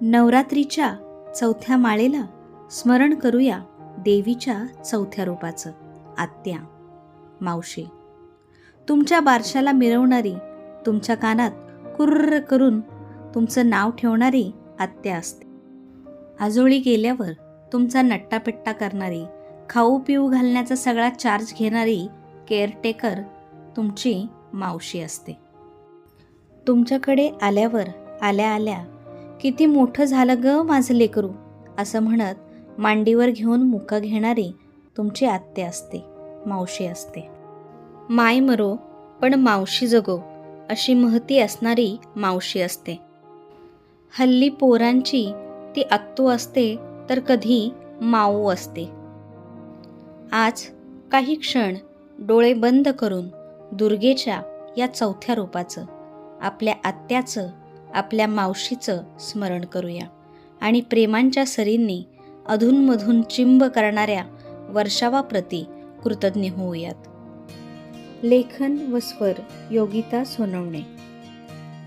नवरात्रीच्या चौथ्या माळेला स्मरण करूया देवीच्या चौथ्या रूपाचं आत्या. मावशी तुमच्या बारशाला मिरवणारी तुमच्या कानात कुर्र करून तुमचं नाव ठेवणारी आत्या असते. आजोळी गेल्यावर तुमचा नट्टापिट्टा करणारी खाऊ पिऊ घालण्याचा सगळा चार्ज घेणारी केअरटेकर तुमची मावशी असते. तुमच्याकडे आल्यावर आल्या आल्या किती मोठं झालं ग माझं लेकरू? असं म्हणत मांडीवर घेऊन मुका घेणारी तुमची आत्ते असते मावशी असते. माय मरो पण मावशी जगो अशी महती असणारी मावशी असते. हल्ली पोरांची ती आत्तू असते तर कधी माऊ असते. आज काही क्षण डोळे बंद करून दुर्गेच्या या चौथ्या रूपाचं आपल्या आत्याचं आपल्या मावशीचं स्मरण करूया. आणि प्रेमांच्या सरींनी अधूनमधून चिंब करणाऱ्या वर्षावाप्रती कृतज्ञ होऊयात. लेखन व स्वर योगिता सोनवणे.